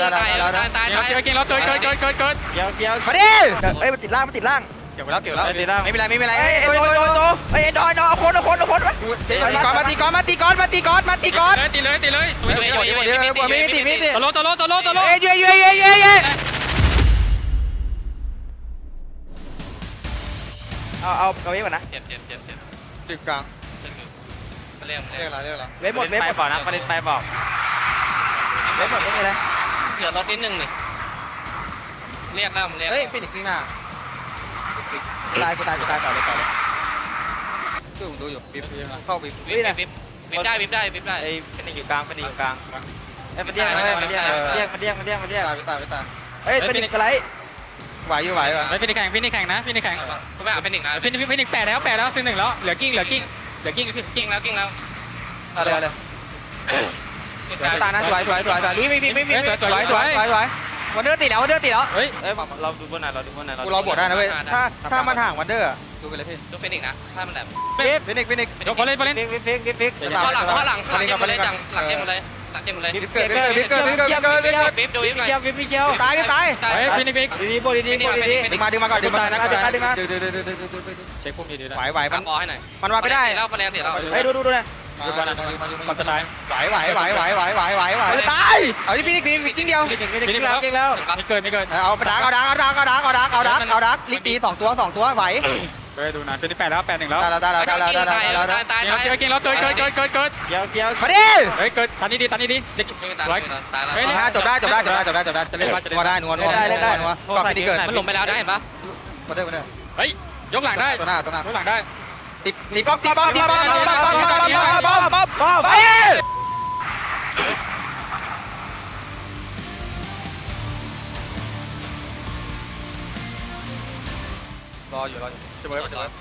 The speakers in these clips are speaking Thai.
ได้ได้ได้ได้ตายตายเกี่ยวเกี่ยวเราเกิดเกิดเกิดเกิดเกิดเกี่ยวเกี่ยวมาดิเอ้ยมันติดล่างมันติดล่างเกี่ยวแล้วเกี่ยวแล้วตีล่างไม่เป็นไรไม่เป็นไรเอ้ยโดนโดนโดนเอ้ยดอยดอยเอาคนเอาคนเอาคนมาตีก่อนมาตีก่อนมาตีก่อนมาตีก่อนมาตีก่อนตีเลยตีเลยตัวตัวตัวตัวไม่ไม่ติดไม่ติดตโลตโลตโลตโลเอ้ยเย้เย้เย้เย้เย้เอาเอาเอาเวฟก่อนนะเจ็บเจ็บเจ็บเจ็บจุดกลางเรียกเรียกอะไรเรียกอะไรเวฟหมดเวฟหมดบอกนะประเด็นไปบอกเวฟหมดไม่มีอะไร เหลือรถนิดนึงนี่เรียกแล้วเรียกเฮ้ยฟินิกซ์ข้างหน้าตายกูตายกูตายต่อเลยต่อเลยดูผมดูอยู่ปิ๊บเข้าปิ๊บวิบวิบวิบได้วิบได้วิบได้ไอ้ฟินิกซ์อยู่กลางฟินิกซ์อยู่กลางไอ้มันเรียกมันเรียกมันเรียกมันเรียกมันเรียกมันเรียกมันเรียกตายไปตายเอ้ยเป็นอะไรไหวอยู่ไหวอยู่ไอ้ฟินิกแข่งฟินิกแข่งนะฟินิกแข่งคุณแม่เป็นหนึ่งนะฟินิกฟินิกแปดแล้วแปดแล้วซึ่งหนึ่งแล้วเหลือกิ้งเหลือกิ้งเหลือกิ้งกิ้งแล้วกิ้งแล้วเอาเลยเอาเลย ตายนะสวยสวยสวยสวยลุยไม่มีไม่มีสวยสวยสวยสวยสวยวันเดอร์ติดแล้ววันเดอร์ติดแล้วเฮ้ยเอ้ยเราดูบนไหนเราดูบนไหนกูรอบทได้นะเว้ยถ้าถ้ามันห่างวันเดอร์ดูไปเลยพี่ดูเป็นอีกนะถ้ามันแบบฟินิกซ์ฟินิกซ์ยกบอลเล่นบอลเล่นฟิกฟิกฟิกฟิกฟิกข้อหลังข้อหลังหลังเจ็บเลยจังหลังเจ็บเลยหลังเจ็บเลยฟิกเกิดฟิกเกิดฟิกเกิดฟิกเกิดฟิกเกิดวิบดูวิบหน่อยเกี่ยวฟิกเกี่ยวตายตายเฮ้ยฟินิกฟินิกดีดีบดีดีบดีดีดึงมาดึงมาก่อนดึงมาดึงมาดึงมาดึงมาดึงดึงดึงดึงดึงดึงดึงเช็คปุ่มดีๆนะไหวไหวปัมันบอลให้หน่อยมันมาไม่ได้แล้วคะแนนเสียแล้วเฮ้ยดูดูดูนะ ดูบอลนะบอลจะตายไหวไหวไหวไหวไหวไหวไหวไหวตายเอาที่พี่นี่พี่จริงเดียวฟินิกฟินิกฟินิกแล้วฟินิกแล้วไม่เกินไม่เกินเอาดักเอาดักเอาดักเอาดักเอาดักเอาดักเอาดักลิกตีสองตัวสองตัวไหวเฮ้ยดูนะฟินิกแปดแล้วแปดหนึ่งแล้วได้แล้วได้แล้วได้แล้วได้แล้วได้แล้วตายตายเกี่ยวเกี่ยวเกี่ยวแล้วเกิดเกิดเกิดเกิดเกิดเกี่ยวเกี่ยวมาดิเฮ้ยเกิดตันนี้ดีตันนี้ดีเด็กตายตายแล้วเฮ้ยจบได้จบได้จบได้จบได้จบได้จะเล่นนัวได้นัวนัวนัวก่อนฟินิกเกิดมันหลงไปแล้วได้เห็นปะมาเด้อมาเด้อเฮ้ยยกหลังได้ตัวหน้าตัวหน้ายกหลังได้ ตีตีป๊อปตีป๊อปตีป๊อปตีป๊อปตีป๊อปตีป๊อปตีป๊อปป๊อปไปรออยู่รออยู่จะเบิร์ดจะเบิร์ด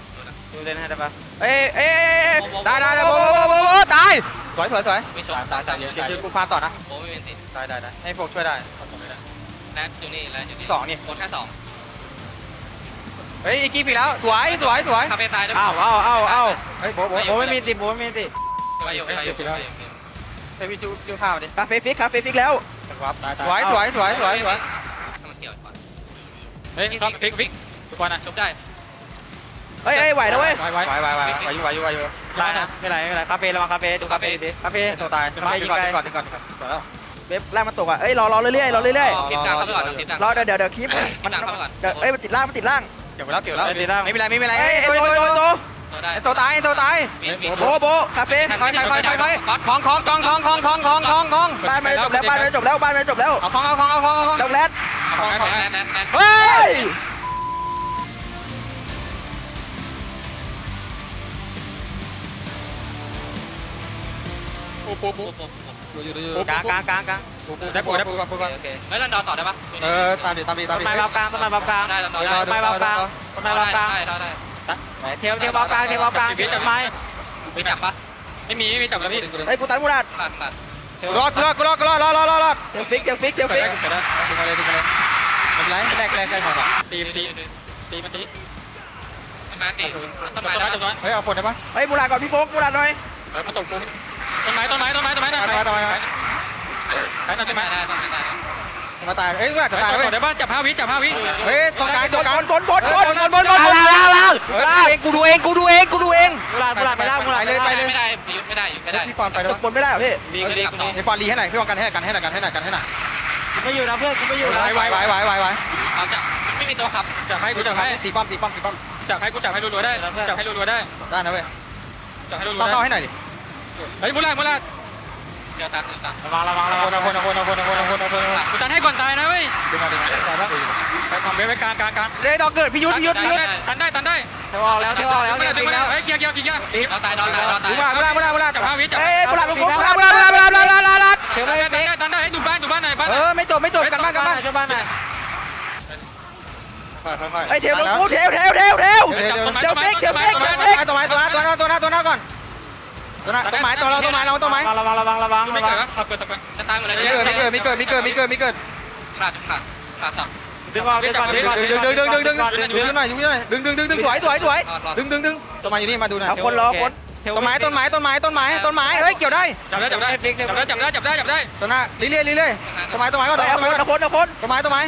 ดูเล่นให้ได้ปะเอ้ยเอ้ยได้ได้ได้โบโบโบโบตายสวยสวยสวยไม่ชนตายตายเยอะเดี๋ยวกูพาต่อนะโอ้ไม่เป็นสิได้ได้ได้ให้พวกช่วยได้แลนอยู่นี่แลนอยู่นี่สองนี่คนแค่สอง เฮ้ยอีกกี้ปีแล้วสวยสวยสวยคาเฟ่ตายด้วยอ้าวอ้าวอ้าวอ้าวเฮ้ยโบโบโบไม่มีติโบไม่มีติไปอยู่ไปอยู่ไปอยู่เฮ้ยพี่จูจูข้าวดิคาเฟ่ฟิกคาเฟ่ฟิกแล้วตายสวยสวยสวยสวยสวยมันเกี่ยวก่อนเฮ้ยครับฟิกฟิกทุกคนนะจบได้เฮ้ยเอ้ยไหวนะเว้ยไว้ไว้ไหวไหวไหวไหวอยู่ไหวอยู่ไหวอยู่ได้นะไม่ไรไม่ไรคาเฟ่ระวังคาเฟ่ดูคาเฟ่ดิคาเฟ่ตัวตายคาเฟ่ยิงไกลก่อนก่อนก่อนแล้วเว็บล่างมันตกอะเอ้ยรอรอเรื่อยๆรอเรื่อยคลิปกลางเข้าไปก่อนคลิปกลางๆรอเดี๋ยวเดี๋ยวเดี๋ยวคลิปมันเข้าไปก่อนเดี๋ยวเอ้ยมันติดล่างมันติดล่าง เก็บไว้แล้วเก็บไว้แล้วไอ้ตีล่ไม่เป็นไรไม่เป็นไรไอ้โตโตโตโตตายโตตายโบโบคาเฟ่คอยค่อยค่อยค่อของของกองของของของของของของบ้านไม่จบแล้วบ้านไม่จบแล้วบ้านไม่จบแล้วเอาของเอาของเอาของเอาของดอกแรดเฮ้ยปุ๊บปุ๊บปุ๊บ กลางกลางกลางกลางได้ปุ๋ยได้ปุ๋ยก่อนปุ๋ยก่อนโอเคเฮ้ยเราดอต่อได้ปะเออตามดิตามดิตามดิต้นไม้บากลางต้นไม้บากลางได้เราต้นไม้บากลางต้นไม้บากลางได้ได้ได้เทียวเทียวเบากลางเทียวเบากลางจับไหมไม่จับปะไม่มีไม่จับแล้วพี่ไอ้กูตันมูราดรอดรอดกูรอดกูรอดรอดรอดรอดเทียวฟิกเทียวฟิกเทียวฟิกไปได้ไปได้ไปได้ไม่เป็นไรแรกแรกแรกของตีตีตีมาตีต้นไม้ต้นไม้ต้นไม้เฮ้ยเอาฝนได้ปะเฮ้ยมูราดก่อนพี่โฟกมูราดหน่อยมาตกกู ต้นไม้ต้นไม้ต้นไม้ต้นไม้ต้นไม้ใครต้นไม้ได้ได้ได้มาตายเฮ้ยไม่อาจจะตายเฮ้เว้ยยเดี๋ยวบ้านจับห้าวิจับห้าวิเฮ้ยตรงกลางตรงกลางบนบนบนบนบนบนบนลาลาลาเองกูดูเองกูดูเองกูดูเองมูลาดมูลาดไปได้มูลาดเลยไปเลยไม่ได้หยุดไม่ได้หยุดไม่ได้พี่ปอนไปด้วยบนไม่ได้เหรอพี่ดีก็ดีก็ดีไอ้ปอนรีให้หน่อยพี่ปอนกันให้กันให้หน่อยกันให้หน่อยกันให้หน่อยไม่อยู่นะเพื่อนกูไม่อยู่นะไหวไหวไหวไหวไหวเอาจะไม่มีตัวขับจับให้กูกูจัจะบให้ให้ตีป้อมตีป้อมตีป้อมจับให้กูจับให้รัวๆได้จับให้รัวๆได้ได้นะเว้ยจับให้รัวต้องๆเข้าได้ให้หน่อยดิ เฮ้ยมุลามุลาเดี๋ยวตัดเดี๋ยวตัดระวังระวังระวังคนคนคนคนคนคนคนกูตันให้ก่อนตายนะเว้ยดึงมาดึงมาได้ปะไปความเบไว้กลางกลางกลางเลยดอกเกิดพี่ยุทธพี่ยุทธพี่ยุทธตันได้ตันได้เทวออกแล้วเทวออกแล้วเนี่ยด้จริงแล้วเฮ้ยเกียร์เกียร์เกียร์เราตายเราตายเราตายมูราดมูราดมูราดมูราดจับห้าวิจับเอ้ยมูราดมูราดมูราดมูราดมูราดมูราดมูราดมูราดเทวตัไม่นได้ตันได้ให้ดูบ้านดูบ้านหน่อยบ้านเออไม่จบไม่จบกันบ้านกันบ้านช่วยบ้านหน่อยไอ้เทวลงกูเทวเทวเทวเทวเดี๋ยวเดี๋ยวต้นไม้เดี๋ยวต้นไม้เดี๋ยวต้นไม้เดี๋ยวต้นไม้ต้นไม้ตัวไม้ตัวหน้าตัวหน้าตัวหน้าตัวหน้าก่อนตัว หน้าต้นไม้ตัวเราต้นไม้เราต้นไม้ระวังระวังระวังไม่ระวัเกิงดแล้วขับเกิดตะกันจะตายหมดเลยมีเกิดมีเกิดมีเกิดมีเกิดมีเกิดมีเกิดขาดขาดขาดสับดึงออกดึงก่อนดึงก่อนดึงดึงดึงดึงดึงดึงดึงหน่อยดึงหน่อยดึงดึงดึงดึงสวยสวยสวยดึงดึงดึงต้นไม้อยู่นี่มาดูหน่อยเอาคนรอคนต้นไม้ต้นไม้ต้นไม้ต้นไม้ต้นไม้เฮ้ยเกี่ยวได้จับได้จับได้จับได้จับได้จับได้จับได้ต้นหน้าเรื่อยๆเรื่อยๆต้นไม้ต้นไม้ก็ได้ต้นไม้ต้นไม้ต้นไม้ต้นไม้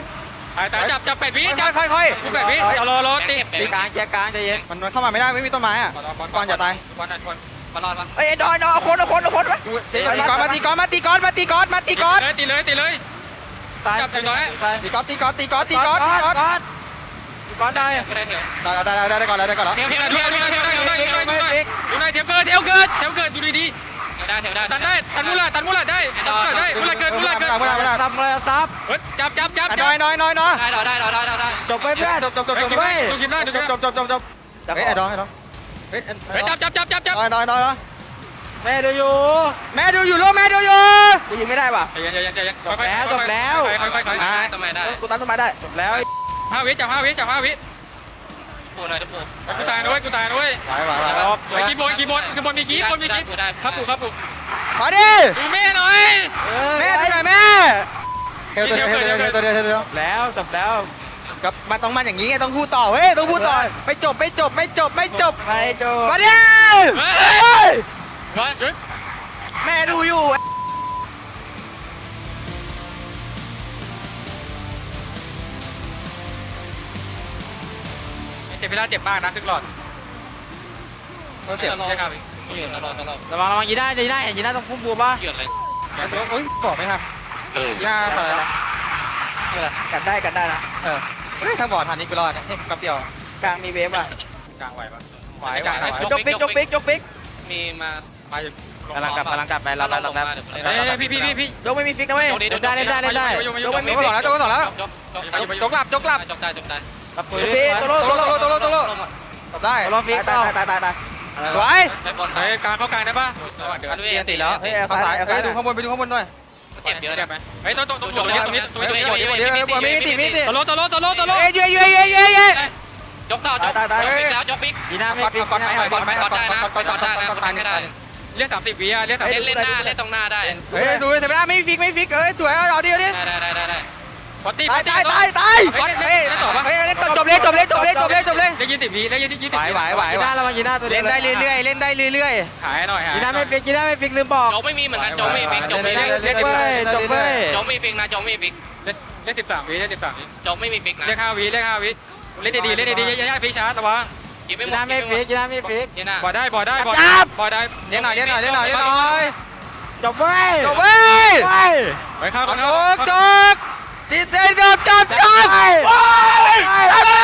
ตายตายจับจับเป็ดพี่จับค่อยๆค่อยเป็ดพี่เอารอรอตีตีกลางแยกกลางใจเย็นๆมันมันเข้ามาไม่ได้ไม่มีต้นไม้อะก่อนอย่าตายก่อนก่อน มารอดปะเอ้ยดอยดอยเอาคนเอาคนเอาคนตีก้อนมาตีก้อนมาตีก้อนมาตีก้อนมาตีก้อนเลยตีเลยตีเลย ตายจับจับน้อย ตายตีก้อนตีก้อนตีก้อนตีก้อนตีก้อนก้อนก้อนได้ไม่ได้เถียวได้ได้ได้ได้ก่อนแล้วได้ก่อนแล้วเถียวเถียวเทีเถียยววเทีเถียยววเทีเถียยววเทีเถียยววดูหน่อยเทียบเกิดเทียบเกิดเทียบเกิดดูดีได้เถียวได้ๆตันได้ตันมุลาตันมุลาได้ตันมุลาได้มุลาเกินมุลาเกินไม่ได้ไม่ได้ซับเลยซับเฮ้ยจับจับจับน้อยน้อยน้อยน้อยได้เราได้เราได้เราได้จบไปเพื่อนจบจบจบจบจบดูคลิปได้ดูคลิปจบจบจบจบเฮ้ยไอ้ดอยไอ้ดอยเฮ้ยเฮ้ยจับจับจับจับจับน้อยน้อยน้อยแม่ดูอยู่ แม่ดูอยู่ลูกแม่ดูอยู่กูยิงไม่ได้ป่ะ ใจเย็นใจเย็นใจเย็นจบแล้วจบแล้วค่อยค่อยค่อยทำไมได้กูตั้งต้นไม้ได้จบแล้วห้าวิจับห้าวิจับห้าวิปูหน่อยจะปูกูตายนะเว้ยกูตายนะเว้ยไหวไหวไหวไอ้คีย์บอร์ดคีย์บอร์ดคีย์บอร์ดมีคีย์บอร์ดมีคีย์ปูได้ครับปู่ครับปู่ขอดิดูแม่หน่อย แม่ดูหน่อยแม่เฮลตัวเดียวเฮลตัวเดียวเฮลตัวเดียวเฮลตัวเดียวแล้วจบแล้ว กับมันต้องมันอย่างนี้ไงต้องพูดต่อเฮ้ยต้องพูดต่อไม่จบไม่จบไม่จบไม่จบไปจบมาดิเฮ้ยเฮ้ยแม่ดูอยู่เจ็บเวลาเจ็บมากนะครึ่งหลอดเจ็บตลอดครับยืนตลอดตลอดระวังระวังยีน่ายีน่าเห็นยีน่าต้องพุ่มบัวป่ะยืนเลยโอ้ยบอกไหมครับหน้าอะไรนะกัดได้กัดได้นะเออ ถ้าบอดทันนี่กูรอดนะแป๊บเดียวกลางมีเวฟอะกลางไหวปะไหวไหวไหวจกปิกจกปิกจกปิกมีมาไปกำลังกลับกำลังกลับไปรับแล้วรับแล้วเฮ้ยพี่พี่พี่พี่ยกไม่มีฟิกนะเว้ยเล่นได้เล่นได้เล่นได้ยกไม่มีฟิกสองแล้วจกสองแล้วจบจบจกหลับจกหลับจบได้จบได้รับปืนพี่โตโร่โตโร่โตโร่โตโร่จบได้ตายตายตายตายสวยไปบอลเฮ้ยกลางเข้ากลางได้ปะเดี๋ยวอันเดี๋ยวเวียนติดแล้วเฮ้ยเอาซ้ายเอาซ้ายดูข้างบนไปดูข้างบนหน่อยเจ็บเยอะได้นะไหมเฮ้ยตัวตัวตัวตัวนี้ตัวนี้ตัวนี้เดี๋ยวเดี๋ยวเดี๋ยวไม่มีติไม่มีติตะโลตะโลตะโลตะโลเอ้ยเย้เย้เย้เย้เย้ยกต่อจบแล้วจบปิกยีน่าไม่ก่อนฟิกก่อนยีน่าก่ไม่อนฟิกก่อนก่อนก่อนก่อนก่อนก่อนก่อนก่อนก่อนไม่ได้เรียกสามสิบวิอะเรียกสามเล่นเล่นหน้าเล่นตรงหน้าได้เฮ้ยดูแต่ไม่ได้ไม่ฟิกไม่ฟิกเอ้ยสวยเอาดิเอาดิได้ได้ได้ได้ พอตีตายตายตายตายเฮ้ยเฮ้ยเล่นจบเลยจบเลยจบเลยจบเลยจบเลยได้ยินสิบวิได้ยินยี่สิบไหวไหวไหวยีน่าระวังยีน่าตัวเล่นได้เรื่อยๆเล่นได้เรื่อยหายหน่อยหายยีน่าไม่ฟิกยีน่าไม่ฟิกลืมบอกจบไม่มีเหมือนกันจบไม่ฟิกจบเล่ไม่นฟิกเว้ยจบเว้ยจบไม่ฟิกนะจบไม่ฟิกเล่นเล่นสิบสามวิเล่นสิบสามวิจบไม่มีฟิกนะเรียกห้าวิเรียกห้าวิเล่นดีๆเล่นดีๆย่าฟิชาร์ระวังยิงไม่ยีหมดน่าไม่ฟิกยีน่าไม่ฟิกยีน่าบอได้บอได้บอได้ๆเล่นหน่อยเล่นหน่อยเล่นหน่อยเล่นหน่อยจบเว้ยจบเว้ยเว้ยไปเข้าจกันบจบ ตีเซนจบจบจบไปไป